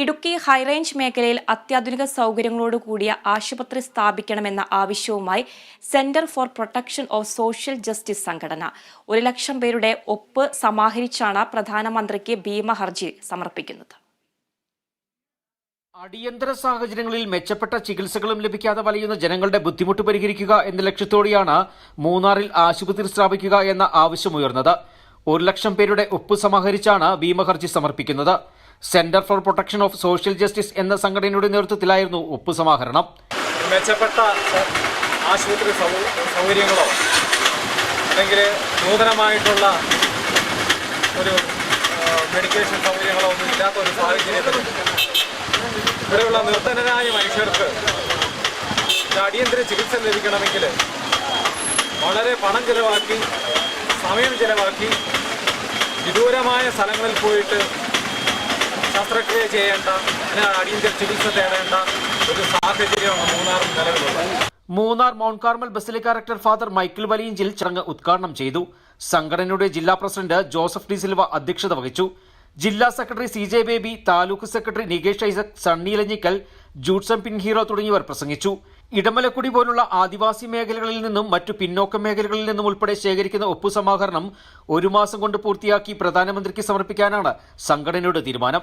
Idukki high range മേഖലയിൽ അത്യാധുനിക സൗകര്യങ്ങളോട് കൂടിയ ആശുപത്രി സ്ഥാപിക്കണമെന്ന ആവശ്യവുമായി centre for protection of social justice സംഘടന. ഒരു ലക്ഷം പേരുടെ ഒപ്പ് സമാഹരിച്ചാണ് പ്രധാനമന്ത്രിക്ക് ഭീമ ഹർജി സമർപ്പിക്കുന്നത്. അടിയന്തര സാഹചര്യങ്ങളിൽ മെച്ചപ്പെട്ട ചികിത്സകളും ലഭിക്കാതെ വലയുന്ന ജനങ്ങളുടെ ബുദ്ധിമുട്ട് പരിഹരിക്കുക എന്ന ലക്ഷ്യത്തോടെയാണ് മൂന്നാറിൽ ആശുപത്രി സ്ഥാപിക്കുക എന്ന ആവശ്യമുയർന്നത് ഒരു ലക്ഷം പേരുടെ ഒപ്പ് സമാഹരിച്ചാണ് ഭീമഹർജി സമർപ്പിക്കുന്നത്. Centre for protection of social justice എന്ന സംഘടനയുടെ നേതൃത്വത്തിലായിരുന്നു ഒപ്പ് സമാഹരണം. മെച്ചപ്പെട്ട ആശുപത്രി സൗകര്യങ്ങളോ അല്ലെങ്കിൽ നൂതനമായിട്ടുള്ള ഒരു മെഡിക്കേഷൻ സൗകര്യങ്ങളോ ഒന്നും ഇല്ലാത്ത ഒരു സാഹചര്യത്തിൽ ഇവിടെയുള്ള നിർത്തനരായ മനുഷ്യർക്ക് അടിയന്തര ചികിത്സ ലഭിക്കണമെങ്കിൽ വളരെ പണം ചിലവാക്കി സമയം ചിലവാക്കി വിദൂരമായ സ്ഥലങ്ങളിൽ പോയിട്ട് ശസ്ത്രക്രിയ ചെയ്യേണ്ട അടിയന്തര ചികിത്സ തേടേണ്ട ഒരു സാഹചര്യമാണ് മൂന്നാറിൽ നിലവിലുള്ളത് Munnar Mount Carmel Basilica director Father Michael Valiyanchil ചടങ്ങ് ഉദ്ഘാടനം ചെയ്തു. സംഘടനയുടെ ജില്ലാ പ്രസിഡന്റ് ജോസഫ് ഡി സിൽവ അധ്യക്ഷത വഹിച്ചു. ജില്ലാ secretary C J Baby taluk secretary Nikesh Isaac Sunny Elanjikkal Judson Pinheiro തുടങ്ങിയവർ പ്രസംഗിച്ചു. ഇടമലക്കുടി പോലുള്ള ആദിവാസി മേഖലകളിൽ നിന്നും മറ്റു പിന്നോക്ക മേഖലകളിൽ നിന്നും ഉൾപ്പെടെ ശേഖരിക്കുന്ന ഒപ്പു സമാഹരണം ഒരു മാസം കൊണ്ട് പൂർത്തിയാക്കി പ്രധാനമന്ത്രിക്ക് സമർപ്പിക്കാനാണ് സംഘടനയുടെ തീരുമാനം.